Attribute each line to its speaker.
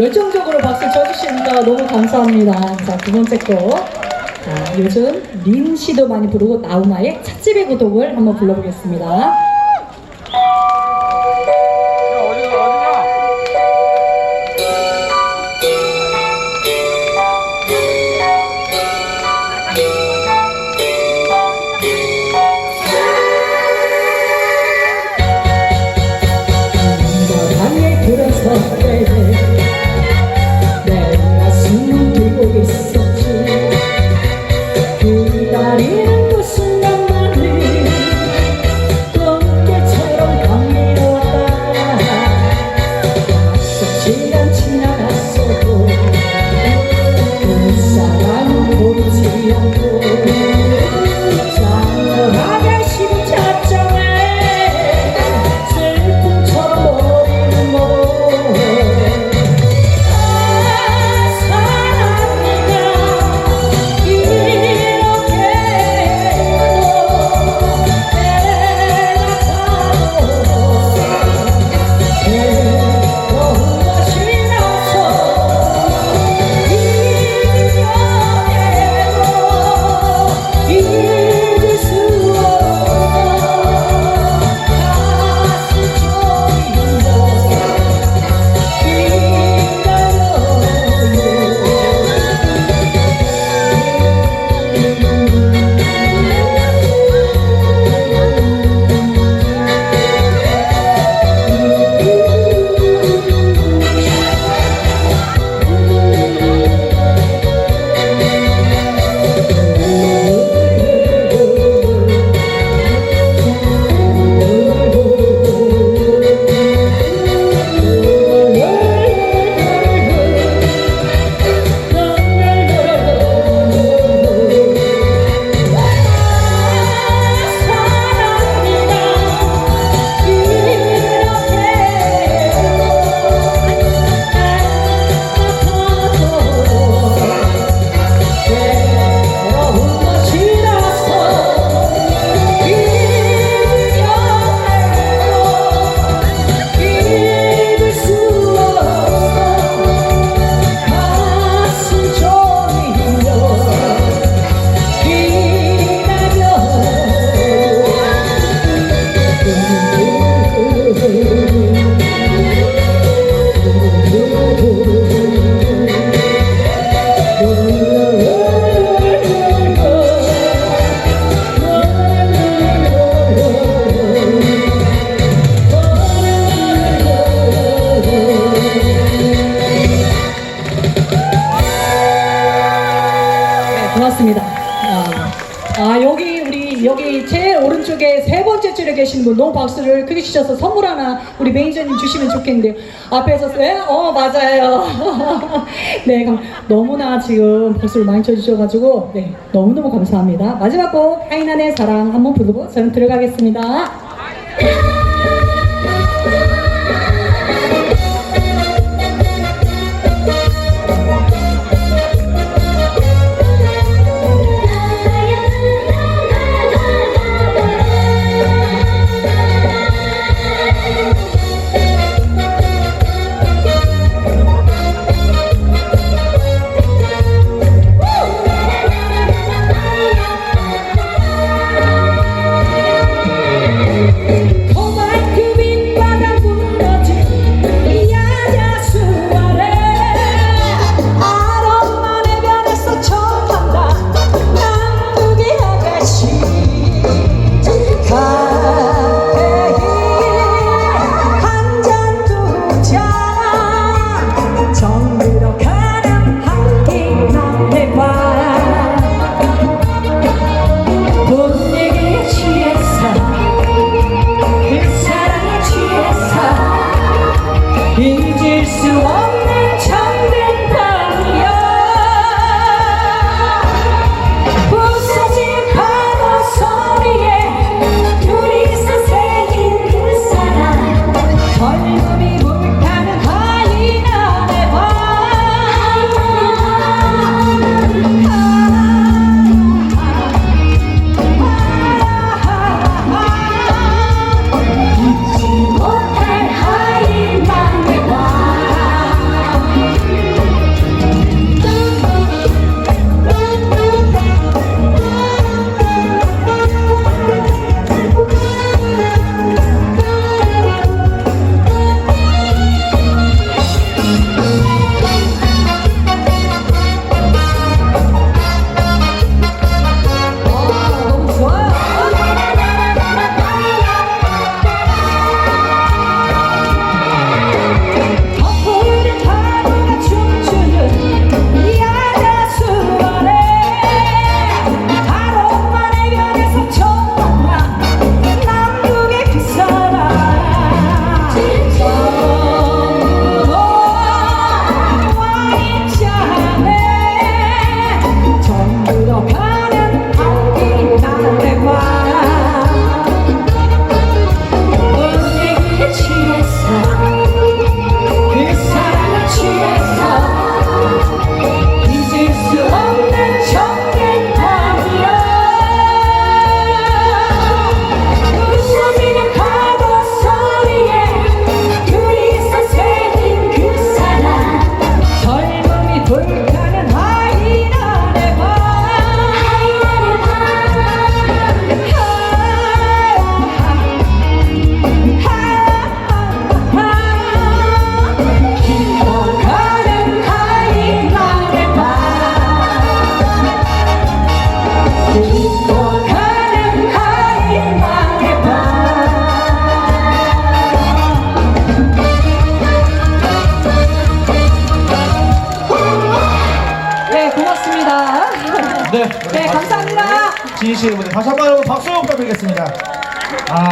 Speaker 1: 열정적으로 박수 쳐주시니까 너무 감사합니다. 자, 두 번째 곡. 자, 요즘 린 씨도 많이 부르고 나훈아의 찻집의 고독을 한번 불러보겠습니다. 계신 분 너무 박수를 크게 치셔서 선물 하나 우리 매니저님 주시면 좋겠는데요. 앞에서 네? 어 맞아요. 네, 그럼 너무나 지금 박수를 많이 쳐주셔가지고 네 너무너무 감사합니다. 마지막 곡 하이난의 사랑 한번 부르고 저는 들어가겠습니다. 네, 고맙습니다. 네, 네 감사합니다.
Speaker 2: 진희 씨의 무대 다시 한번 여러분 박수 부탁드리겠습니다. 아.